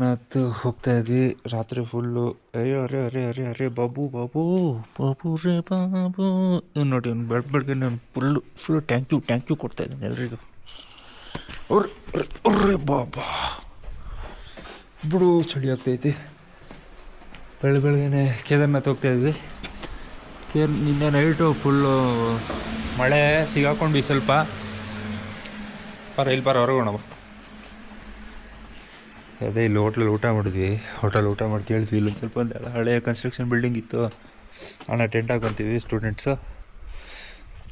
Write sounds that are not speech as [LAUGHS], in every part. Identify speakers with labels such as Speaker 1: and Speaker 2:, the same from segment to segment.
Speaker 1: ಮತ್ತು ಹೋಗ್ತಾ ಇದ್ವಿ. ರಾತ್ರಿ ಫುಲ್ಲು ಅಯ್ಯೋ, ಅರೆ ಅರೆ ಅರೆ ಅರೆ, ಬಾಬು ಬಾಬು ಬಾಬು ರೇ, ಬಾಬು. ಇವ್ನು ನೋಡಿ ಅವ್ನು ಬೆಳ್, ಬೆಳಗ್ಗೆ ನಾನು full full thank you thank you ಕೊಡ್ತಾ ಇದ್ದೀನಿ ಎಲ್ರಿಗೂ. ಅವ್ರೆ ಬಾಬಾ. ಬಿಡು, ಚಳಿ ಆಗ್ತೈತಿ ಬೆಳ್, ಬೆಳಗ್ಗೆನೆ ಕೇದಾರ್ನಾಥ್ ಹೋಗ್ತಾ ಇದ್ವಿ. ಕೇರ್, ನಿನ್ನೆ ನೈಟು ಫುಲ್ಲು ಮಳೆ ಸಿಗಾಕೊಂಡ್ವಿ ಸ್ವಲ್ಪ. ಬರ ಇಲ್ಲಿ ಬರ ಹೊರಗೋಣ ಅದೇ ಇಲ್ಲಿ ಹೋಟ್ಲಲ್ಲಿ ಊಟ ಮಾಡಿದ್ವಿ. ಹೋಟೆಲ್ ಊಟ ಮಾಡಿ ಕೇಳಿದ್ವಿ. ಇಲ್ಲೊಂದು ಸ್ವಲ್ಪ ಒಂದು ಹಳೆಯ ಕನ್ಸ್ಟ್ರಕ್ಷನ್ ಬಿಲ್ಡಿಂಗ್ ಇತ್ತು. ಅಣ್ಣ ಟೆಂಟ್ ಹಾಕೊಂತೀವಿ ಸ್ಟೂಡೆಂಟ್ಸು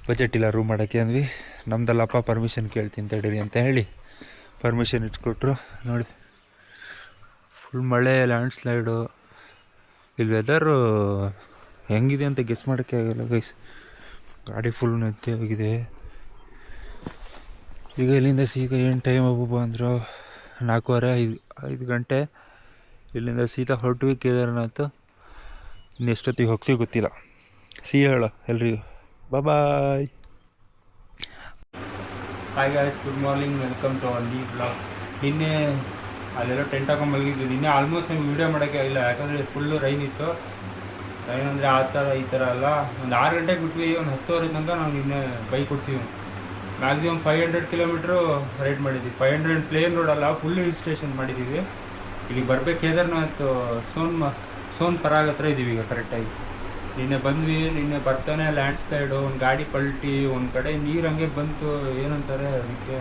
Speaker 1: ಬಜೆಟ್ ಇಲ್ಲ ರೂಮ್ ಮಾಡೋಕ್ಕೆ ಅಂದ್ವಿ. ನಮ್ದಲ್ಲಪ್ಪ ಪರ್ಮಿಷನ್ ಕೇಳ್ತೀನಿ ತಡೀರಿ ಅಂತ ಹೇಳಿ ಪರ್ಮಿಷನ್ ಇಟ್ಕೊಟ್ರು. ನೋಡಿ ಫುಲ್ ಮಳೆ ಲ್ಯಾಂಡ್ ಸ್ಲೈಡು ಇಲ್ಲಿ ವೆದರು ಹೆಂಗಿದೆ ಅಂತ ಗೆಸ್ ಮಾಡೋಕ್ಕೆ ಆಗಲ್ಲ ಗೈಸ್ ಗಾಡಿ ಫುಲ್ ನೆತ್ತಿ ಹೋಗಿದೆ ಈಗ ಇಲ್ಲಿಂದ ಸೀದಾ ಏನು ಟೈಮ್ ಅಬ್ಬಬ್ಬ ಅಂದರು? ನಾಲ್ಕೂವರೆ, ಐದು ಐದು ಗಂಟೆ ಇಲ್ಲಿಂದ ಸೀತಾ ಹೊರಟ್ವಿ ಕೇದಾರನಾಥ. ಇನ್ನು ಎಷ್ಟೊತ್ತಿಗೆ ಹೋಗ್ತೀವಿ ಗೊತ್ತಿಲ್ಲ. ಸಿ ಹೇಳ, ಎಲ್ರಿಗೂ. Bye hi guys good morning welcome to ಅಲ್ಲಿ ಬ್ಲಾಗ್ ನಿನ್ನೆ ಅಲ್ಲೆಲ್ಲ ಟೆಂಟ್ ಹಾಕೊಂಡು ಮಲಗಿದ್ವಿ. ನಿನ್ನೆ ಆಲ್ಮೋಸ್ಟ್ ನಮ್ಗೆ ವೀಡಿಯೋ ಮಾಡೋಕ್ಕೆ ಆಗಿಲ್ಲ ಯಾಕಂದರೆ ಫುಲ್ಲು ರೈನ್ ಇತ್ತು. ರೈನ್ ಅಂದರೆ ಆ ಥರ ಈ ಥರ ಅಲ್ಲ. ಒಂದು ಆರು ಗಂಟೆಗೆ ಬಿಟ್ವಿ, ಒಂದು ಹತ್ತುವರೆ ತನಕ ನಾವು ನಿನ್ನೆ ಬೈಕ್ ಕೊಡ್ತೀವಿ maximum five hundred kilometre ride ಮಾಡಿದ್ದೀವಿ ಫೈವ್ ಹಂಡ್ರೆಡ್ ಪ್ಲೇನ್ ರೋಡ್ ಅಲ್ಲ ಫುಲ್ ಹಿಲ್ ಸ್ಟೇಷನ್ ಮಾಡಿದ್ದೀವಿ. ಇಲ್ಲಿಗೆ ಬರಬೇಕು ಕೇದಾರ್ನಾಥ್, ಸೋನ್ ಸೋನ್ ಪರಾಗ್ ಹತ್ರ ಇದ್ದೀವಿ ಈಗ ಕರೆಕ್ಟಾಗಿ ನಿನ್ನೆ ಬಂದ್ವಿ, ನಿನ್ನೆ ಬರ್ತಾನೆ ಲ್ಯಾಂಡ್ ಸ್ಲೈಡು ಒಂದು ಗಾಡಿ ಪಲ್ಟಿ, ಒಂದು ಕಡೆ ನೀರು ಹಂಗೆ ಬಂತು, ಏನಂತಾರೆ ಅದಕ್ಕೆ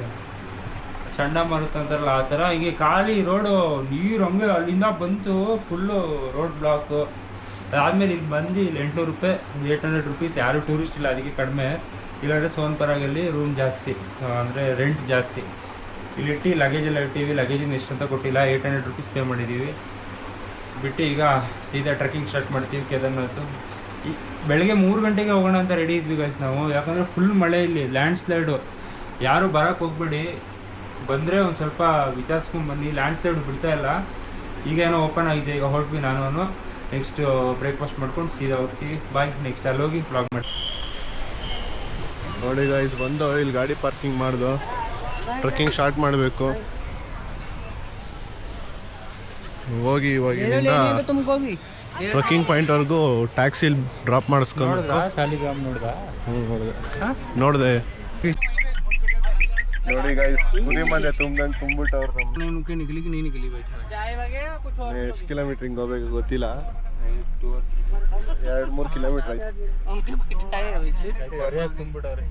Speaker 1: ಚಂಡಮಾರುತ ಅಂತಾರಲ್ಲ ಆ ಥರ ಹಿಂಗೆ ಖಾಲಿ ರೋಡು ನೀರು ಹಂಗೆ ಅಲ್ಲಿಂದ ಬಂತು ಫುಲ್ಲು ರೋಡ್ ಬ್ಲಾಕು ಅದಾದಮೇಲೆ ಇಲ್ಲಿ ಬಂದು ಇಲ್ಲಿ ಎಂಟುನೂರು ರೂಪಾಯಿ ಏಟ್ ಹಂಡ್ರೆಡ್ ರುಪೀಸ್ ಯಾರು ಟೂರಿಸ್ಟ್ ಇಲ್ಲ, ಅದಕ್ಕೆ ಕಡಿಮೆ. ಇಲ್ಲಾಂದರೆ ಸೋನ್ಪರಾಗಲ್ಲಿ ರೂಮ್ ಜಾಸ್ತಿ ಅಂದರೆ ರೆಂಟ್ ಜಾಸ್ತಿ. ಇಲ್ಲಿ ಇಟ್ಟು ಲಗೇಜ್ ಎಲ್ಲ ಇಟ್ಟಿವಿ ಲಗೇಜಿಂದ ಎಷ್ಟು ಅಂತ ಕೊಟ್ಟಿಲ್ಲ ಏಟ್ ಹಂಡ್ರೆಡ್ ರುಪೀಸ್ ಪೇ ಮಾಡಿದ್ದೀವಿ ಬಿಟ್ಟು ಈಗ ಸೀದಾ ಟ್ರೆಕ್ಕಿಂಗ್ ಸ್ಟಾರ್ಟ್ ಮಾಡ್ತೀವಿ, ಕೇದಾರ್ನಾಥ್. ಈ ಬೆಳಗ್ಗೆ ಮೂರು ಗಂಟೆಗೆ ಹೋಗೋಣ ಅಂತ ರೆಡಿ ಇದ್ವಿ ಗೈಸ್ ನಾವು. ಯಾಕಂದರೆ ಫುಲ್ ಮಳೆ ಇಲ್ಲಿ ಲ್ಯಾಂಡ್ ಸ್ಲೈಡು ಯಾರು ಬರೋಕ್ಕೆ ಹೋಗ್ಬೇಡಿ. ಬಂದರೆ ಒಂದು ಸ್ವಲ್ಪ ವಿಚಾರಿಸ್ಕೊಂಡು ಬನ್ನಿ. ಲ್ಯಾಂಡ್ ಸ್ಲೈಡ್ ಬಿಡ್ತಾ ಇಲ್ಲ. ಈಗ ಏನೋ ಓಪನ್ ಆಗಿದೆ, ಈಗ ಹೊರಟ್ವಿ ನಾನು. ನೆಕ್ಸ್ಟ್ ಬ್ರೇಕ್ಫಾಸ್ಟ್ ಮಾಡ್ಕೊಂಡು ಸೀದಾ ಹೋಗ್ತೀವಿ. ಬಾಯ್ ನೆಕ್ಸ್ಟ್ ಅಲ್ಲಿ ಹೋಗಿ ಬ್ಲಾಗ್ ಮಾಡಿ
Speaker 2: ನೋಡಿ ಗೈಸ್ ಬಂದು ಇಲ್ಲಿ ಗಾಡಿ ಪಾರ್ಕಿಂಗ್ ಮಾಡ್ದು. ಟ್ರೆಕ್ಕಿಂಗ್ ಸ್ಟಾರ್ಟ್ ಮಾಡಬೇಕು. ಹೋಗಿ ಇವಾಗ ಇಲ್ಲಿಂದ ಟ್ರೆಕ್ಕಿಂಗ್ ಪಾಯಿಂಟ್ವರೆಗೂ ಟ್ಯಾಕ್ಸಿಲಿ ಡ್ರಾಪ್ ಮಾಡಿಸ್ಕೊಂಡು.
Speaker 1: ನೋಡ್ದಾ.
Speaker 2: ನೋಡಿದೆ. ನೋಡಿ ಗೈಸ್ ಕುರಿ ಮನೆ ತುಂಬ್ದಂಗೆ ತುಂಬಿಟ್ಟವ್ರು ನಮ್ಮ ಎಷ್ಟು ಕಿಲೋಮೀಟರ್ ಹಿಂಗೆ ಹೋಗ್ಬೇಕು ಗೊತ್ತಿಲ್ಲ. ಎರಡು ಮೂರು ಕಿಲೋಮೀಟ್ರ್ ಆಯ್ತು
Speaker 1: ಸರಿಯಾಗಿ ತುಂಬಿಟ್ಟವ್ರೆ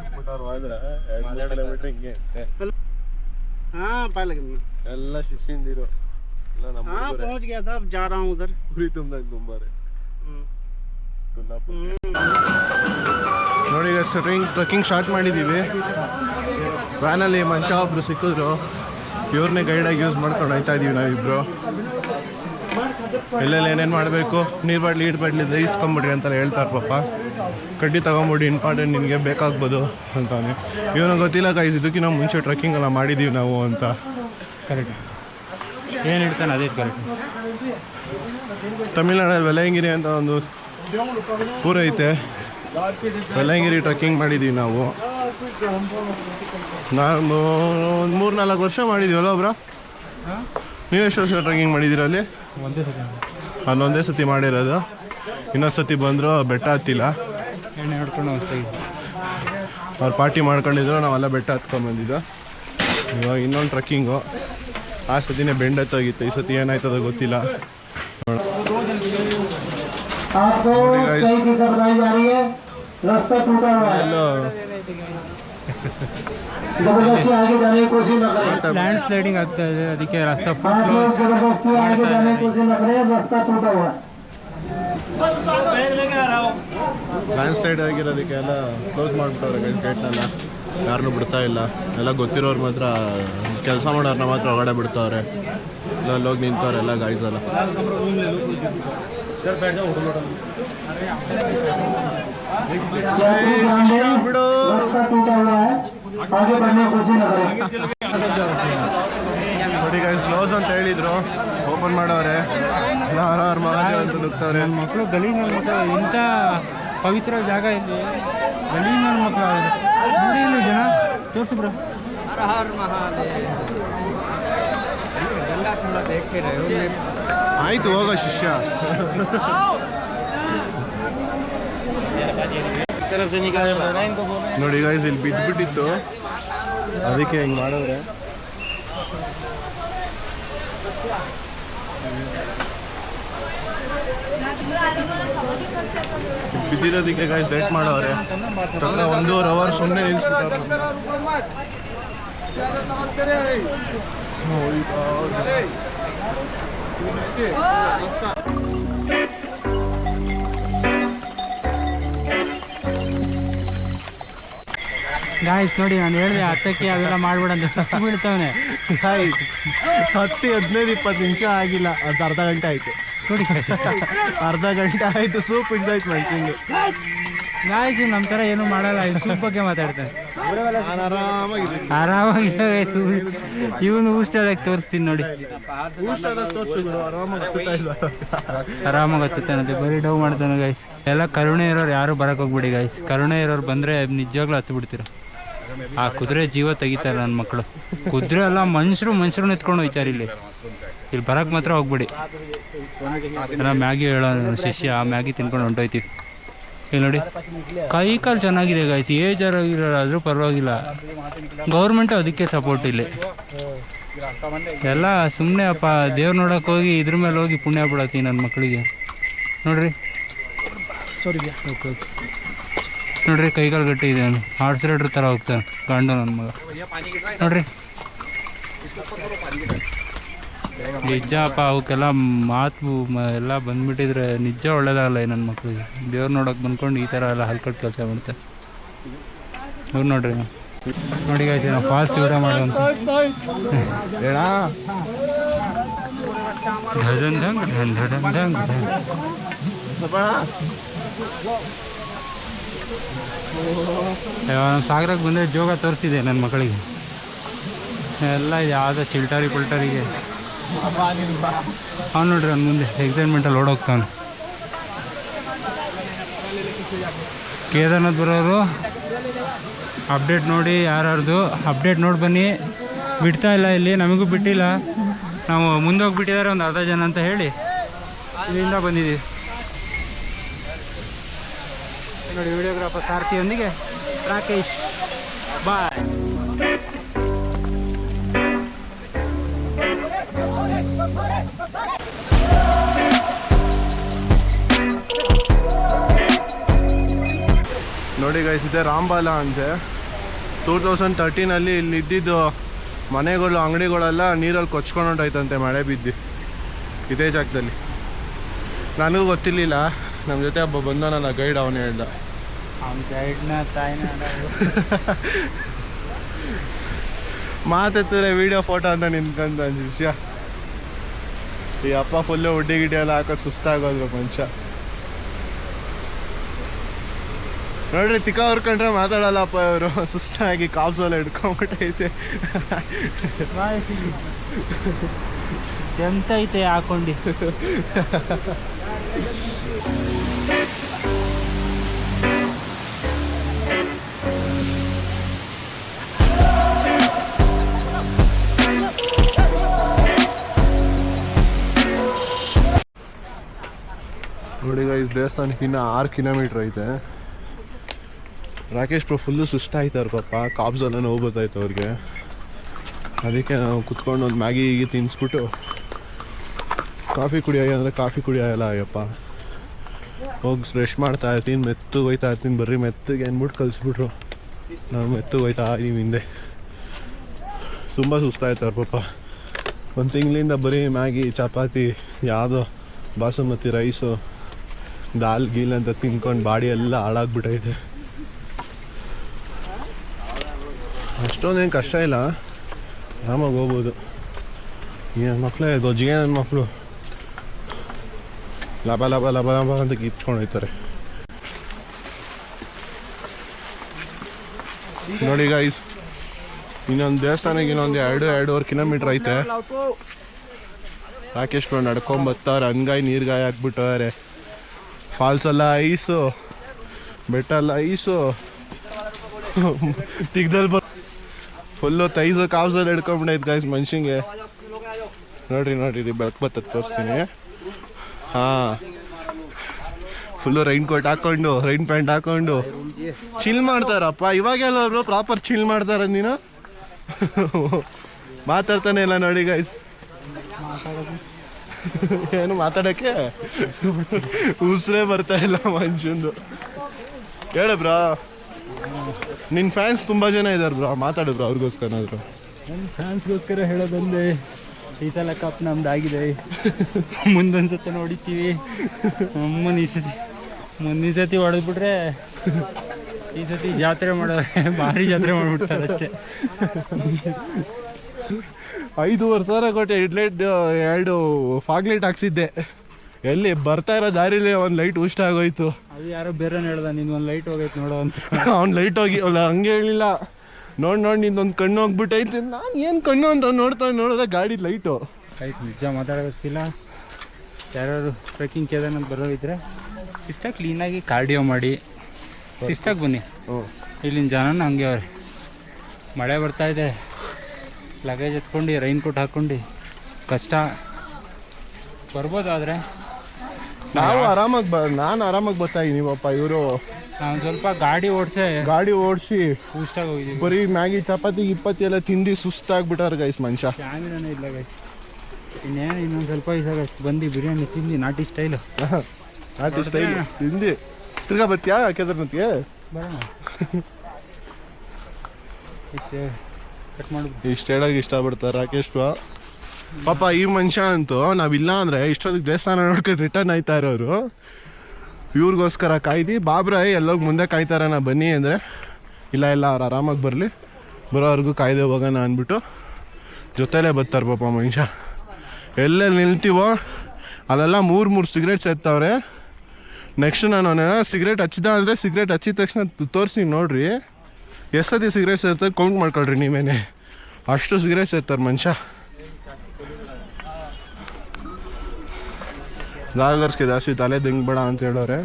Speaker 2: ತುಂಬಿಟ್ಟವ್ರು ಹೋದ್ರೆ ಎರಡು ಮೂರು ಕಿಲೋಮೀಟ್ರ್ ಹಿಂಗೆ ಐತೆ.
Speaker 3: हाँ पहले
Speaker 2: ಎಲ್ಲ ಶಿಶಿಂದಿರು ಎಲ್ಲ ನಮ್ಮ
Speaker 3: हाँ
Speaker 2: ಹುಡುಗ್ರೆ.
Speaker 3: पहुंच गया था अब जा रहा हूँ उधर
Speaker 2: ಕುರಿ ತುಂಬ್ದಂಗೆ ತುಂಬಾರೆ ನೋಡಿ ಈಗ ಟ್ರೆಕಿಂಗ್ ಟ್ರೆಕ್ಕಿಂಗ್ ಸ್ಟಾರ್ಟ್ ಮಾಡಿದ್ದೀವಿ ವ್ಯಾನಲ್ಲಿ ಮನುಷ್ಯ ಒಬ್ರು ಸಿಕ್ಕಿದ್ರು ಇವ್ರನ್ನೇ ಗೈಡಾಗಿ ಯೂಸ್ ಮಾಡ್ಕೊಂಡು ಹೋಗ್ತಾ ಇದೀವಿ ನಾವಿಬ್ರು ಎಲ್ಲೆಲ್ಲಿ ಏನೇನು ಮಾಡಬೇಕು? ನೀರು ಬಾಟ್ಲಿ ಈಟ್ ಬಾಟ್ಲಿ ಇಸ್ಕೊಂಬಿಡ್ರಿ ಅಂತ ಹೇಳ್ತಾರೆ ಪಾಪ. ಕಡ್ಡಿ ತಗೊಂಬಿಡಿ ಇಂಪಾರ್ಟೆಂಟ್ ನಿನಗೆ ಬೇಕಾಗ್ಬೋದು ಅಂತಾನೆ. ಇವನು ಗೊತ್ತಿಲ್ಲ ಗೈಸ್ ಇದಕ್ಕಿಂತ ಮುಂಚೆ ಟ್ರೆಕ್ಕಿಂಗ್ ಎಲ್ಲ ಮಾಡಿದ್ದೀವಿ ನಾವು ಅಂತ.
Speaker 1: ಕರೆಕ್ಟ್ ಏನು ಇಡ್ತಾನೆ ಅದೇ ಕರೆಕ್ಟ್
Speaker 2: ತಮಿಳ್ನಾಡಲ್ಲಿ ವೆಲಯಂಗಿರಿ ಅಂತ ಒಂದು ಊರು ಐತೆ. ವೆಲಂಗಿರಿ ಟ್ರೆಕ್ಕಿಂಗ್ ಮಾಡಿದ್ದೀವಿ ನಾವು. ನಾನು ಒಂದು ಮೂರು ನಾಲ್ಕು ವರ್ಷ ಮಾಡಿದ್ದೀವಲ್ಲ ಒಬ್ರ? ನೀವು ಎಷ್ಟು ವರ್ಷ ಟ್ರೆಕ್ಕಿಂಗ್ ಮಾಡಿದ್ದೀರ ಅಲ್ಲಿ?
Speaker 1: ಒಂದೇ ಸತಿ
Speaker 2: ಸತಿ ಮಾಡಿರೋದು. ಇನ್ನೊಂದು ಸತಿ ಬಂದರು ಬೆಟ್ಟ ಹತ್ತಿಲ್ಲ.
Speaker 1: ಎಣ್ಣೆ ಹಿಡ್ಕೊಂಡು ಒಂದು
Speaker 2: ಅವ್ರು ಪಾರ್ಟಿ ಮಾಡ್ಕೊಂಡಿದ್ರು ನಾವೆಲ್ಲ ಬೆಟ್ಟ ಹತ್ಕೊಂಡ್ಬಂದಿದ್ದು ಇವಾಗ ಇನ್ನೊಂದು ಟ್ರಕ್ಕಿಂಗು. ಆ ಸತಿನೇ ಬೆಂಡ್ ಹತ್ತೋಗಿತ್ತು. ಈ ಸತಿ ಏನಾಯ್ತದ ಗೊತ್ತಿಲ್ಲ. ನೋಡಿ guys.
Speaker 4: कई दिशा बताई जा रही है रास्ता टूटा हुआ है
Speaker 2: ಎಲ್ಲೋ
Speaker 4: जबरदस्ती आगे जाने की कोशिश न करें
Speaker 1: ಲ್ಯಾಂಡ್ ಸ್ಲೈಡಿಂಗ್ ಆಗ್ತಾ ಇದೆ ಅದಕ್ಕೆ ರಸ್ತೆ ಫುಲ್
Speaker 4: आप लोग
Speaker 1: ಕ್ಲೋಸ್
Speaker 4: जबरदस्ती आगे जाने की कोशिश न करें रास्ता टूटा हुआ है
Speaker 2: ಲ್ಯಾಂಡ್ ಸ್ಲೈಡ್ ಆಗಿರೋದಕ್ಕೆ ಎಲ್ಲ ಕ್ಲೋಸ್ ಮಾಡಿಬಿಟ್ಟವ್ರೆ ಗೈಸ್ ಗೇಟ್ನೆಲ್ಲ ಯಾರನ್ನೂ ಬಿಡ್ತಾ ಇಲ್ಲ ಎಲ್ಲ ಗೊತ್ತಿರೋರು ಮಾತ್ರ ಕೆಲಸ ಮಾಡೋರ್ನ ಮಾತ್ರ ಹೊರಗಡೆ ಬಿಡ್ತಾವ್ರೆ ಎಲ್ಲ ಅಲ್ಲಿ ಹೋಗಿ ನಿಂತವ್ರೆ ಎಲ್ಲ ಗೈಸ್ ನೋಡಿ ಗೈಸ್ ಕ್ಲೋಸ್ ಅಂತ ಹೇಳಿದ್ರು. ಓಪನ್ ಮಾಡೋರೆ. ಹರಹರ್ ಮಹಾದೇವ್ ಅಂತ ನುಗ್ತವ್ರೆ
Speaker 1: ಮಕ್ಕಳು ಗಲಿ ಮಕ್ಕಳು ಇಂಥ ಪವಿತ್ರ ಜಾಗ ಇದೆ. ಗಲೀನವ್ರ ಮಕ್ಕಳು ನೋಡಿ ಇಲ್ಲಿ ಜನ ತೋರಿಸು ಬ್ರೋ.
Speaker 2: ಆಯ್ತು ಹೋಗೋ ಶಿಷ್ಯ. ನೋಡಿ ಗೈಸ್ ಇಲ್ಲಿ ಬಿದ್ದುಬಿಟ್ಟಿತ್ತು ಅದಕ್ಕೆ ಹಿಂಗೆ ಮಾಡಿದ್ರೆ. ಬಿದ್ದಿರೋದಕ್ಕೆ ಗೈಸ್ ಲೇಟ್ ಮಾಡವ್ರೆ. ತಕ್ಕ ಒಂದೂವರೆ ಅವರ್ ಸುಮ್ಮನೆ ನಿಲ್ಸ್ಬಿಟ್ಟವ್ರೆ
Speaker 1: ಗಾಯ್ಸ್ ನೋಡಿ ನಾನು ಹೇಳಿದೆ ಹತ್ತಕ್ಕೆ ಅವೆಲ್ಲ ಮಾಡ್ಬೇಡ ಅಂತ. ಸತ್ತು ಬೀಳ್ತಾವನೆ.
Speaker 2: ಹತ್ತು ಹದಿನೈದು ಇಪ್ಪತ್ತು ನಿಮಿಷ ಆಗಿಲ್ಲ. ಅದು ಅರ್ಧ ಗಂಟೆ ಆಯಿತು.
Speaker 1: ನೋಡಿ.
Speaker 2: ಅರ್ಧ ಗಂಟೆ ಆಯಿತು ಸೂಪ್ ಇದ್ದಾಯ್ತು ಮೆಣಸಿನ್ಗೆ
Speaker 1: ಗಾಯ್ಸ್ ನಮ್ಮ ಥರ ಏನು ಮಾಡಲ್ಲ. ಇದು ಸೂಪ್ ಬಗ್ಗೆ ಮಾತಾಡ್ತಾನೆ.
Speaker 2: ಆರಾಮಾಗಿದ್ದಾವೆ ಆರಾಮಾಗಿದೆ
Speaker 1: ಆರಾಮಾಗಿದೆ ಗಾಯ್ಸ್ ಇವನು ಊಸ್ಟೆಲ್ಲ ತೋರಿಸ್ತೀನಿ ನೋಡಿ.
Speaker 2: ಆರಾಮಾಗಿ
Speaker 1: ಹತ್ತುತ್ತಾನಂತೆ ಬರೀ ಡವ್ ಮಾಡ್ತಾನೆ ಗಾಯ್ಸ್ ಎಲ್ಲ ಕರುಣೆ ಇರೋರು ಯಾರು ಬರಕ್ಕೆ ಹೋಗ್ಬಿಡಿ ಗಾಯ್ಸ್ ಕರುಣೆ ಇರೋರು ಬಂದರೆ ನಿಜವಾಗ್ಲೂ ಹತ್ತು ಬಿಡ್ತೀರ? ಆ ಕುದುರೆ ಜೀವ ತೆಗಿತಾರೆ ನನ್ನ ಮಕ್ಕಳು ಕುದುರೆ ಅಲ್ಲ ಮನುಷ್ಯರು ಮನುಷ್ಯರು ಎತ್ಕೊಂಡು ಹೋಯ್ತಾರೆ ಇಲ್ಲಿ. ಇಲ್ಲಿ ಬರಕ್ಕೆ ಮಾತ್ರ ಹೋಗ್ಬಿಡಿ. ಎಲ್ಲ ಮ್ಯಾಗಿ ಹೇಳೋ ಶಿಷ್ಯ ಆ ಮ್ಯಾಗಿ ತಿನ್ಕೊಂಡು ಹೊಂಟೋಯ್ತೀವಿ. ಇಲ್ಲಿ ನೋಡಿ ಕೈ ಕಾಲು ಚೆನ್ನಾಗಿದೆ ಗಾಯ್ಸ್ ಏಜ್ ಆದರೂ ಪರವಾಗಿಲ್ಲ. ಗೌರ್ಮೆಂಟ್ ಅದಕ್ಕೆ ಸಪೋರ್ಟ್ ಇಲ್ಲಿ. ಎಲ್ಲ ಸುಮ್ಮನೆ ಅಪ್ಪ ದೇವ್ರು ನೋಡೋಕೆ ಹೋಗಿ ಇದ್ರ ಮೇಲೆ ಹೋಗಿ ಪುಣ್ಯ ಬಿಡತ್ತೀನಿ ನನ್ನ ಮಕ್ಕಳಿಗೆ ನೋಡ್ರಿ. Okay okay. ನೋಡ್ರಿ ಕೈಗಾಲು ಗಟ್ಟಿ ಇದೆ. ರೈಡ್ರ್ ಥರ ಹೋಗ್ತಾನೆ ಗಂಡು ನನ್ನ ಮಗ. ನೋಡ್ರಿ. ನಿಜ ಅಪ್ಪ, ಅವಕ್ಕೆಲ್ಲ ಮಾತು ಎಲ್ಲ ಬಂದ್ಬಿಟ್ಟಿದ್ರೆ ನಿಜ ಒಳ್ಳೇದಾಗಲ್ಲ ನನ್ನ ಮಕ್ಕಳಿಗೆ ದೇವ್ರು ನೋಡೋಕೆ ಬಂದ್ಕೊಂಡು ಈ ಥರ ಎಲ್ಲ ಹಲ್ಕಟ್ಟು ಕೆಲಸ ಮಾಡ್ತಾರೆ ಇವ್ರು ನೋಡ್ರಿ ನೋಡಿ ಆಯ್ತು ನಾವು ಫಾಸ್ಟ್ ವಿಡಿಯೋ
Speaker 2: ಮಾಡೋಣ
Speaker 1: ಧಡನ್ ಧನ್ ಧಡನ್ ಧಂಗ್. ಸಾಗರಕ್ಕೆ ಬಂದರೆ ಜೋಗ ತೋರಿಸಿದೆ ನನ್ನ ಮಕ್ಕಳಿಗೆ ಎಲ್ಲ ಯಾವುದೋ ಚಿಲ್ಟಾರಿ ಪುಲ್ಟಾರಿಗೆ. ಅವ್ನು ನೋಡ್ರಿ, ಅವ್ನು ಮುಂದೆ ಎಕ್ಸೈಟ್ಮೆಂಟಲ್ಲಿ ಓಡೋಗ್ತಾನೆ ಕೇದಾರ್ನಾಥ್ ಬರೋರು ಅಪ್ಡೇಟ್ ನೋಡಿ ಯಾರ್ಯಾರ್ದು. ಅಪ್ಡೇಟ್ ನೋಡಿ ಬನ್ನಿ. ಬಿಡ್ತಾ ಇಲ್ಲ ಇಲ್ಲಿ, ನಮಗೂ ಬಿಟ್ಟಿಲ್ಲ. ನಾವು ಮುಂದೋಗಿಬಿಟ್ಟಿದ್ದಾರೆ ಒಂದು ಅರ್ಧ ಜನ ಅಂತ ಹೇಳಿ. ಇಲ್ಲಿಂದ ಬಂದಿದ್ದೀವಿ. ನೋಡಿ ವಿಡಿಯೋಗ್ರಾಫರ್ ಸಾರ್ಥಿಯೊಂದಿಗೆ ರಾಕೇಶ್. ಬಾಯ್
Speaker 2: ನೋಡಿ ಗೈಸ್ ಇದೆ ರಾಂಬಾಲ ಅಂತೆ. ಟೂ ತೌಸಂಡ್ ತರ್ಟೀನಲ್ಲಿ ಇಲ್ಲಿ ಇದ್ದಿದ್ದು ಮನೆಗಳು, ಅಂಗಡಿಗಳೆಲ್ಲ ನೀರಲ್ಲಿ ಕೊಚ್ಕೊಂಡು ಹೊಂಟೋಯ್ತಂತೆ ಮಳೆ ಬಿದ್ದು. ಇದೇ ಜಾಗದಲ್ಲಿ. ನನಗೂ ಗೊತ್ತಿರಲಿಲ್ಲ. ನಮ್ಮ ಜೊತೆ ಒಬ್ಬ ಬಂದ ನನ್ನ ಗೈಡ್ ಅವನು ಹೇಳ್ದ. ಮಾತೆತ್ತಿದ್ರೆ ವಿಡಿಯೋ ಫೋಟೋ ಅಂತ ನಿಂತ್ಕೊಂತ ಶಿಷ್ಯ. ಈ ಅಪ್ಪ ಫುಲ್ಲು ಉಡ್ಡಿ ಗಿಡ್ಡಿ ಎಲ್ಲ ಹಾಕೋದು ಸುಸ್ತಾಗೋದ್ರು ಮನುಷ್ಯ. ನೋಡ್ರಿ ತಿಕ್ಕ ಹೊರ್ಕೊಂಡ್ರೆ ಮಾತಾಡಲ್ಲಪ್ಪ ಇವರು. [LAUGHS] ಸುಸ್ತಾಗಿ ಕಾಪ್ಸೆಲ್ಲ ಹಿಡ್ಕೊಂಬಿಟ್ಟೈತೆ.
Speaker 1: ಎಂತ ಐತೆ ಹಾಕೊಂಡು.
Speaker 2: ನೋಡಿ ಗೈಸ್ ದೇವಸ್ಥಾನಕ್ಕೆ ಇನ್ನು ಆರು ಕಿಲೋಮೀಟ್ರ್ ಐತೆ. ರಾಕೇಶ್ ಪ್ರೊ ಫುಲ್ಲು ಸುಸ್ತಾಯ್ತಾರೆ ಪಾಪ. ಕಾಬ್ಸೆಲ್ಲ ನೋವು ಬರ್ತಾಯ್ತು ಅವ್ರಿಗೆ. ಅದಕ್ಕೆ ನಾವು ಕುತ್ಕೊಂಡು ಒಂದು ಮ್ಯಾಗಿ ಹೀಗೆ ತಿನ್ನಿಸ್ಬಿಟ್ಟು ಕಾಫಿ ಕುಡಿಯೋ ಅಂದರೆ ಕಾಫಿ ಕುಡಿಯೋಲ್ಲ ಅಯ್ಯಪ್ಪ. ಹೋಗಿ ಫ್ರೆಶ್ ಮಾಡ್ತಾ ಇರ್ತೀನಿ, ಮೆತ್ತು ಹೋಯ್ತಾ ಇರ್ತೀನಿ ಬರ್ರಿ, ಮೆತ್ತಗೆ ಅಂದ್ಬಿಟ್ಟು ಕಲಿಸ್ಬಿಟ್ರು. ನಾವು ಮೆತ್ತು ಹೋಯ್ತಾ ಇದೀವಿ ಹಿಂದೆ. ತುಂಬ ಸುಸ್ತಾಯ್ತಾರೆ ಪಾಪ. ಒಂದು ತಿಂಗಳಿಂದ ಬರೀ ಮ್ಯಾಗಿ ಚಪಾತಿ, ಯಾವುದೋ, ಬಾಸುಮತಿ ರೈಸು ದಾಲ್ ಗೀಲ್ ಅಂತ ತಿನ್ಕೊಂಡು ಬಾಡಿ ಎಲ್ಲ ಹಾಳಾಗ್ಬಿಟ್ಟೈತೆ ಅಷ್ಟೊಂದೇನು ಕಷ್ಟ ಇಲ್ಲ. ಆರಾಮಾಗಿ ಹೋಗ್ಬೋದು. ಏನು ಮಕ್ಕಳೇ ಗೊಜ್ಜಿಗೆ ನನ್ನ ಮಕ್ಕಳು ಲಬ ಲಬ ಲಬ ಲಬ ಅಂತ ಕಿತ್ಕೊಂಡು ಹೋಯ್ತಾರೆ. ನೋಡಿ ಗೈಸ್ ಇನ್ನೊಂದು ದೇವಸ್ಥಾನಕ್ಕೆ ಇನ್ನೊಂದು ಎರಡು, ಎರಡೂವರೆ ಕಿಲೋಮೀಟ್ರ್ ಐತೆ. ರಾಕೇಶ್ ಬ್ರೋ ನಡ್ಕೊಂಡ್ ಬರ್ತಾರೆ ಹಂಗಾಯಿ ನೀರ್ಗಾಯಿ ಹಾಕ್ಬಿಟ್ಟವ್ರೆ ಫಾಲ್ಸ್ ಎಲ್ಲ ಐಸು. ಬೆಟ್ಟ ಎಲ್ಲ ಐಸು. ತಿಗ್ದಲ್ಲಿ ಬರ್ ಫುಲ್ಲು ತೈಸು ಕಾವ್ಸಲ್ಲಿ ಹಿಡ್ಕೊಂಬಿಟ್ಟೈತೆ ಗಾಯ್ಸ್ ಮನುಷ್ಯಂಗೆ ನೋಡ್ರಿ ನೋಡ್ರಿ ಬೆಳಕು ಬತ್ತ ತೋರಿಸ್ತೀನಿ. ಹಾಂ. ಫುಲ್ಲು ರೈನ್ ಕೋಟ್ ಹಾಕೊಂಡು ರೈನ್ ಪ್ಯಾಂಟ್ ಹಾಕೊಂಡು. ಚಿಲ್ ಮಾಡ್ತಾರಪ್ಪ. ಇವಾಗ ಅವರು ಪ್ರಾಪರ್ ಚಿಲ್ ಮಾಡ್ತಾರ ನೀನು? ಮಾತಾಡ್ತಾನೆ ಇಲ್ಲ ನೋಡಿ ಗೈಸ್ [LAUGHS] ಏನು ಮಾತಾಡೋಕ್ಕೆ? ಉಸಿರೇ ಬರ್ತಾ ಇಲ್ಲ ಮನುಷ್ಯಂದು ಹೇಳು ಬ್ರಾ. ನಿನ್ನ ಫ್ಯಾನ್ಸ್ ತುಂಬ ಜನ ಇದ್ದಾರೆ ಬ್ರಾ. ಮಾತಾಡು ಬ್ರಾ ಅವ್ರಿಗೋಸ್ಕರನಾದ್ರು
Speaker 1: ನನ್ನ ಫ್ಯಾನ್ಸ್ಗೋಸ್ಕರ ಹೇಳೋದಂದೆ ಈ ಸಲ ಕಪ್ ನಮ್ದು ಆಗಿದೆ [LAUGHS] ಮುಂದೊಂದು ಸತಿ ನೋಡಿತೀವಿ ಅಮ್ಮನ ಈ ಸತಿ ಮುಂದಿನ ಸತಿ ಹೊಡೆದ್ಬಿಟ್ರೆ ಈ ಸತಿ ಜಾತ್ರೆ ಮಾಡೋರೆ ಭಾರಿ ಜಾತ್ರೆ ಮಾಡಿಬಿಡ್ತಾರೆ ಅಷ್ಟೇ. [LAUGHS]
Speaker 2: ಐದೂವರೆ ಸಾವಿರ ಕೊಟ್ಟೆ ಲೈಟ್ ಎರಡು ಫಾಗ್ ಲೈಟ್ ಹಾಕ್ಸಿದ್ದೆ. ಎಲ್ಲಿ ಬರ್ತಾ ಇರೋ ದಾರಿಲಿ ಒಂದು ಲೈಟ್ ಉಷ್ಟ ಆಗೋಯ್ತು.
Speaker 1: ಅದು ಯಾರೋ ಬೇರೆ ಹೇಳ್ದ ನಿನ್ ಒಂದು ಲೈಟ್ ಹೋಗೈತೆ ನೋಡೋ ಅಂತ.
Speaker 2: ಅವ್ನು ಲೈಟ್ ಹೋಗಿ ಅಲ್ಲ ಹಂಗೆ ಹೇಳಿಲ್ಲ. ನೋಡಿ ನೋಡಿ ನಿಂದೊಂದು ಕಣ್ಣು ಹೋಗ್ಬಿಟ್ಟೈತೆ. ನಾನು ಏನು ಕಣ್ಣು ಅಂತ ನೋಡ್ತಾ ನೋಡಿದ್ರೆ ಗಾಡಿ ಲೈಟು
Speaker 1: ಕೈಸ್ ನಿಜ ಮಾತಾಡೋಕ್ಕಿಲ್ಲ ಯಾರು ಟ್ರೆಕ್ಕಿಂಗ್ ಕೇದಾರ್ನಾಥ್ ಬರೋದಿದ್ರೆ ಶಿಸ್ತಾಗಿ ಕ್ಲೀನಾಗಿ ಕಾರ್ಡಿಯೋ ಮಾಡಿ. ಶಿಸ್ತಾಗಿ ಬನ್ನಿ.
Speaker 2: ಓಹ್
Speaker 1: ಇಲ್ಲಿನ ಜನನ ಹಂಗೆ ಅವ್ರಿ. ಮಳೆ ಬರ್ತಾ ಇದೆ. ಲಗೇಜ್ ಎತ್ಕೊಂಡು ರೈನ್ ಕೋಟ್ ಹಾಕ್ಕೊಂಡು ಕಷ್ಟ. ಬರ್ಬೋದಾದ್ರೆ?
Speaker 2: ನಾವು ಆರಾಮಾಗಿ ಬ ನಾನು ಆರಾಮಾಗಿ ಬರ್ತಾ ನೀವಪ್ಪ ಇವರು.
Speaker 1: ನಾನು ಸ್ವಲ್ಪ ಗಾಡಿ ಓಡಿಸೆ
Speaker 2: ಗಾಡಿ ಓಡಿಸಿ
Speaker 1: ಹುಷ್ಟಾಗಿ ಹೋಗಿದ್ದೀವಿ
Speaker 2: ಬರೀ ಮ್ಯಾಗಿ ಚಪಾತಿ ಇಪ್ಪತ್ತಿ ಎಲ್ಲ ತಿಂದು ಸುಸ್ತಾಗ್ಬಿಟ್ಟಾರ ಗೈಸ್ ಮನುಷ್ಯ.
Speaker 1: ಕ್ಯಾಮಿರಾನೇ ಇಲ್ಲ ಗೈಸ್ ಇನ್ನೇನು ಇನ್ನೊಂದು ಸ್ವಲ್ಪ ಇದಾಗ ಬಂದು ಬಿರಿಯಾನಿ ತಿಂದು ನಾಟಿ ಸ್ಟೈಲು
Speaker 2: ನಾಟಿ ಸ್ಟೈಲ್ ತಿಂದು. ತಿರ್ಗಾ ಬರ್ತೀಯಾ ಕೇದಾರ್ನಾಥ್ಗೆ?
Speaker 1: ಬರೋಣ. [LAUGHS] ಇಷ್ಟೇ. ಕಟ್ ಮಾಡೋದು
Speaker 2: ಇಷ್ಟ ಇಷ್ಟಪಡ್ತಾರೆ ರಾಕೇಶ್ ಪಾಪ ಈ ಮನುಷ್ಯ ಅಂತೂ ನಾವಿಲ್ಲ ಅಂದರೆ ಇಷ್ಟೊತ್ತಿಗೆ ದೇವಸ್ಥಾನ ನೋಡ್ಕೊಂಡು ರಿಟರ್ನ್ ಆಯ್ತಾ ಇರೋರು. ಇವ್ರಿಗೋಸ್ಕರ ಕಾಯ್ದು ಬಾಬ್ರಾಯ್ ಎಲ್ಲೋಗಿ ಮುಂದೆ ಕಾಯ್ತಾರ ನಾ ಬನ್ನಿ ಅಂದರೆ. ಇಲ್ಲ ಇಲ್ಲ, ಅವ್ರು ಆರಾಮಾಗಿ ಬರಲಿ. ಬರೋವರೆಗೂ ಕಾಯ್ದೆ ಹೋಗೋಣ ಅಂದ್ಬಿಟ್ಟು ಜೊತೆಲೇ ಬರ್ತಾರೆ ಪಾಪ ಮನುಷ್ಯ. ಎಲ್ಲೆಲ್ಲಿ ನಿಲ್ತೀವೋ, ಅಲ್ಲೆಲ್ಲ ಮೂರು ಮೂರು ಸಿಗರೇಟ್ಸ್ ಎತ್ತವ್ರೆ. ನೆಕ್ಸ್ಟ್ ನಾನು ಸಿಗರೇಟ್ ಹಚ್ಚಿದ ಅಂದರೆ ಸಿಗರೇಟ್ ಹಚ್ಚಿದ ತಕ್ಷಣ ತೋರಿಸಿ ನೋಡ್ರಿ. ಎಷ್ಟೊತ್ತಿ ಸಿಗರೇಟ್ಸ್ ಇರ್ತದೆ ಕೌಂಟ್ ಮಾಡ್ಕೊಳ್ರಿ ನೀವೇನೆ. ಅಷ್ಟು ಸಿಗರೇಟ್ಸ್ ಇರ್ತಾರೆ ಮನುಷ್ಯ. ಲಾಗರ್ಸ್ಗೆ ಜಾಸ್ತಿ ತಲೆ ದಿಂಗ್ಬೇಡ ಅಂತ ಹೇಳೋರೆ.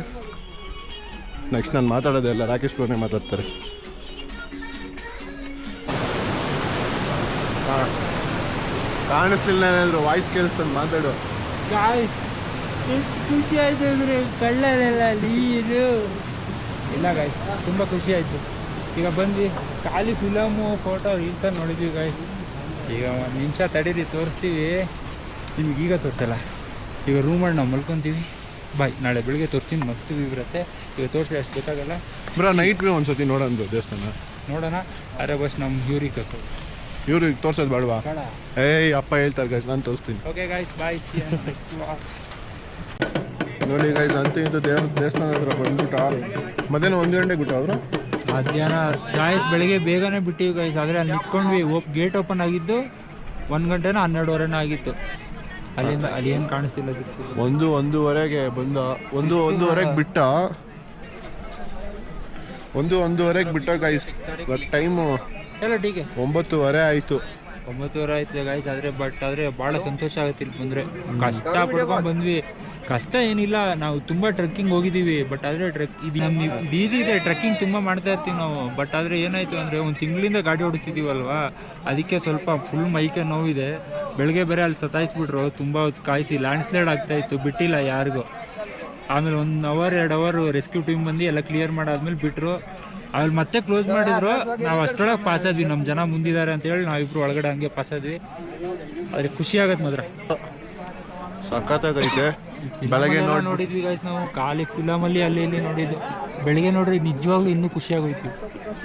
Speaker 2: ನೆಕ್ಸ್ಟ್ ನಾನು ಮಾತಾಡೋದೆಲ್ಲ ರಾಕೇಶ್ ಪೂರ್ಣೆ ಮಾತಾಡ್ತಾರೆ. ಕಾಣಿಸ್ಲಿಲ್ಲ ಏನಾದ್ರು ವಾಯ್ಸ್ ಕೇಳಿಸ್ತಾನೆ ಮಾತಾಡು.
Speaker 1: ಗಾಯ್ಸ್ ಎಷ್ಟು ಖುಷಿ ಆಯ್ತು ಅಂದರೆ ಕಳ್ಳರೆಲ್ಲ ನೀರು ಇಲ್ಲ ಗಾಯ್ಸ್ ತುಂಬ ಖುಷಿ ಆಯಿತು. ಈಗ ಬಂದು ಖಾಲಿ ಫಿಲಮು ಫೋಟೋ ರೀಲ್ಸಲ್ಲಿ ನೋಡಿದ್ವಿ ಗಾಯ್ಸ್ ಈಗ ಒಂದು ನಿಮಿಷ ತಡೀರಿ ತೋರಿಸ್ತೀವಿ. ನಿಮ್ಗೆ ಈಗ ತೋರಿಸಲ್ಲ. ಈಗ ರೂಮಲ್ಲಿ ನಾವು ಮಲ್ಕೊತೀವಿ. ಬಾಯ್ ನಾಳೆ ಬೆಳಿಗ್ಗೆ ತೋರಿಸ್ತೀನಿ ಮಸ್ತ್ ವ್ಯೂ ಬರುತ್ತೆ ಈಗ ತೋರಿಸಿ ಅಷ್ಟು ಗೊತ್ತಾಗಲ್ಲ.
Speaker 2: ಬ್ರ ನೈಟ್ ವ್ಯೂ ಒಂದ್ಸತಿ ನೋಡೋಣ ದೇವಸ್ಥಾನ.
Speaker 1: ನೋಡೋಣ. ಅರೆ ಬಸ್ ನಮ್ಮ ಇವ್ರಿಗೆ ಕಸೋ
Speaker 2: ಇವ್ರಿಗೆ ತೋರ್ಸೋದು ಬೇಡವಾ?
Speaker 1: ಏ
Speaker 2: ಏಯ್ ಅಪ್ಪ ಹೇಳ್ತಾರೆ ಗೈಸ್ ನಾನು ತೋರಿಸ್ತೀನಿ.
Speaker 1: Okay guys bye see next
Speaker 2: ನೋಡಿ ಗಾಯ್ಸ್ ಅಂತ ಇದು ದೇವ್ರ ದೇವಸ್ಥಾನ ಹತ್ರ ಬಂದ್ಬಿಟ್ಟ. ಮಧ್ಯಾಹ್ನ ಒಂದು ಗಂಟೆಗೆ ಬಿಟ್ಟು ಅವರು
Speaker 1: ಮಧ್ಯಾಹ್ನ ಗಾಯಸ್ ಬೆಳಗ್ಗೆ ಬೇಗನೆ ಬಿಟ್ಟಿವಿ ಗಾಯಸ್ ಆದರೆ ಅಲ್ಲಿ ನಿಂತ್ಕೊಂಡ್ವಿ. ಓಪ್ ಗೇಟ್ ಓಪನ್ ಆಗಿದ್ದು ಒಂದು ಗಂಟೆನ ಹನ್ನೆರಡುವರೆನ ಆಗಿತ್ತು. ಅಲ್ಲಿಂದ ಅಲ್ಲಿ ಏನು ಕಾಣಿಸ್ತಿಲ್ಲ.
Speaker 2: ಒಂದು ಒಂದೂವರೆಗೆ ಬಂದ ಒಂದು ಒಂದೂವರೆಗೆ ಬಿಟ್ಟ. ಒಂದು ಒಂದೂವರೆಗೆ ಬಿಟ್ಟ ಗಾಯಸ್ ಟೈಮು
Speaker 1: ಚಲೋ ಟೀಕೆ
Speaker 2: ಒಂಬತ್ತುವರೆ ಆಯಿತು.
Speaker 1: ಒಂಬತ್ತುವರೆ ಆಯ್ತು ಗಾಯ್ಸ್ ಆದರೆ ಬಟ್ ಆದರೆ ಭಾಳ ಸಂತೋಷ ಆಗುತ್ತೆ ಇಲ್ಲಿ ಬಂದರೆ. ಕಷ್ಟ ಪಡ್ಕೊಂಡು ಬಂದ್ವಿ. ಕಷ್ಟ ಏನಿಲ್ಲ, ನಾವು ತುಂಬ ಟ್ರೆಕ್ಕಿಂಗ್ ಹೋಗಿದ್ದೀವಿ ಬಟ್ ಆದರೆ ಟ್ರೆಕ್ ಇದು ನಮ್ಗೆ ಇದು ಈಸಿ ಇದೆ ಟ್ರೆಕ್ಕಿಂಗ್ ತುಂಬ ಮಾಡ್ತಾ ಇರ್ತೀವಿ ನಾವು ಬಟ್ ಆದರೆ ಏನಾಯಿತು ಅಂದರೆ ಒಂದು ತಿಂಗಳಿಂದ ಗಾಡಿ ಓಡಿಸ್ತಿದ್ದೀವಲ್ವಾ? ಅದಕ್ಕೆ ಸ್ವಲ್ಪ ಫುಲ್ ಮೈಕೆ ನೋವಿದೆ. ಬೆಳಗ್ಗೆ ಬೇರೆ ಅಲ್ಲಿ ಸತಾಯಿಸ್ಬಿಟ್ರು, ತುಂಬ ಹೊತ್ತು ಕಾಯಿಸಿ ಲ್ಯಾಂಡ್ ಸ್ಲೈಡ್ ಆಗ್ತಾಯಿತ್ತು ಬಿಟ್ಟಿಲ್ಲ ಯಾರಿಗೂ. ಆಮೇಲೆ ಒಂದು ಅವರ್ ಎರಡು ಅವರ್ ರೆಸ್ಕ್ಯೂ ಟೀಮ್ ಬಂದು ಎಲ್ಲ ಕ್ಲಿಯರ್ ಮಾಡಾದ್ಮೇಲೆ ಬಿಟ್ಟರು ಆಮೇಲೆ ಮತ್ತೆ ಕ್ಲೋಸ್ ಮಾಡಿದ್ರು. ನಾವು ಅಷ್ಟರೊಳಗೆ ಪಾಸ್ ಆದ್ವಿ ನಮ್ಮ ಜನ ಮುಂದಿದ್ದಾರೆ ಅಂತೇಳಿ ನಾವಿಬ್ರು ಒಳಗಡೆ ಹಂಗೆ ಪಾಸ್ ಆದ್ವಿ. ಆದರೆ ಖುಷಿ ಆಗತ್ತೆ ಮಾತ್ರ.
Speaker 2: ಸಖತ್ತಾಗೈತೆ. ಬೆಳಗ್ಗೆ ನೋಡಿ
Speaker 1: ನೋಡಿದ್ವಿ ಗೈಸ್ ನಾವು ಖಾಲಿ ಫಿಲಮಲ್ಲಿ ಅಲ್ಲಿ ಇಲ್ಲಿ ನೋಡಿದ್ದು. ಬೆಳಿಗ್ಗೆ ನೋಡ್ರಿ ನಿಜವಾಗ್ಲೂ ಇನ್ನೂ ಖುಷಿಯಾಗೋಯ್ತು.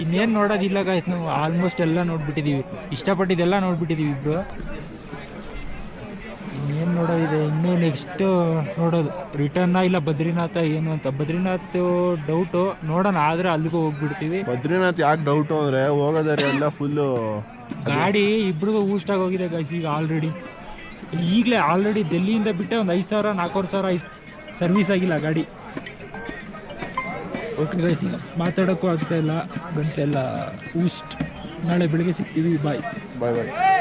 Speaker 1: ಇನ್ನೇನು ನೋಡೋದಿಲ್ಲ ಗೈಸ್ ನಾವು ಆಲ್ಮೋಸ್ಟ್ ಎಲ್ಲ ನೋಡ್ಬಿಟ್ಟಿದ್ದೀವಿ ಇಷ್ಟಪಟ್ಟಿದ್ದೆಲ್ಲ ನೋಡ್ಬಿಟ್ಟಿದ್ದೀವಿ ಇಬ್ಬರು ಇನ್ನೇನು ನೋಡೋದಿದೆ ಇನ್ನೂ ನೆಕ್ಸ್ಟ್ ನೋಡೋದು. ರಿಟರ್ನ ಇಲ್ಲ ಬದ್ರಿನಾಥ ಏನು ಅಂತ. ಬದ್ರಿನಾಥ್ ಡೌಟು ನೋಡೋಣ ಆದರೆ ಅಲ್ಲಿಗೂ ಹೋಗ್ಬಿಡ್ತೀವಿ.
Speaker 2: ಬದ್ರಿನಾಥ್ ಯಾಕೆ ಡೌಟು ಅಂದರೆ ಹೋಗೋದಾರೆ ಎಲ್ಲ ಫುಲ್ಲು
Speaker 1: ಗಾಡಿ ಇಬ್ರಿಗೂ ಊಸ್ಟಾಗಿ ಹೋಗಿದೆ ಗೈಸ್ ಈಗ ಆಲ್ರೆಡಿ ಈಗಲೇ ಆಲ್ರೆಡಿ ಡೆಲ್ಲಿಯಿಂದ ಬಿಟ್ಟೆ ಒಂದು ಐದು ಸಾವಿರ, ನಾಲ್ಕೂವರೆ ಸಾವಿರ ಸರ್ವಿಸ್ ಆಗಿಲ್ಲ ಗಾಡಿ. ಓಕೆ ಗೈಸ್ ಈಗ ಮಾತಾಡೋಕ್ಕೂ ಇಲ್ಲ ಗಂಟೆಲ್ಲ ಊಸ್ಟ್. ನಾಳೆ ಬೆಳಿಗ್ಗೆ ಸಿಗ್ತೀವಿ ಬಾಯ್
Speaker 2: ಬಾಯ್ ಬಾಯ್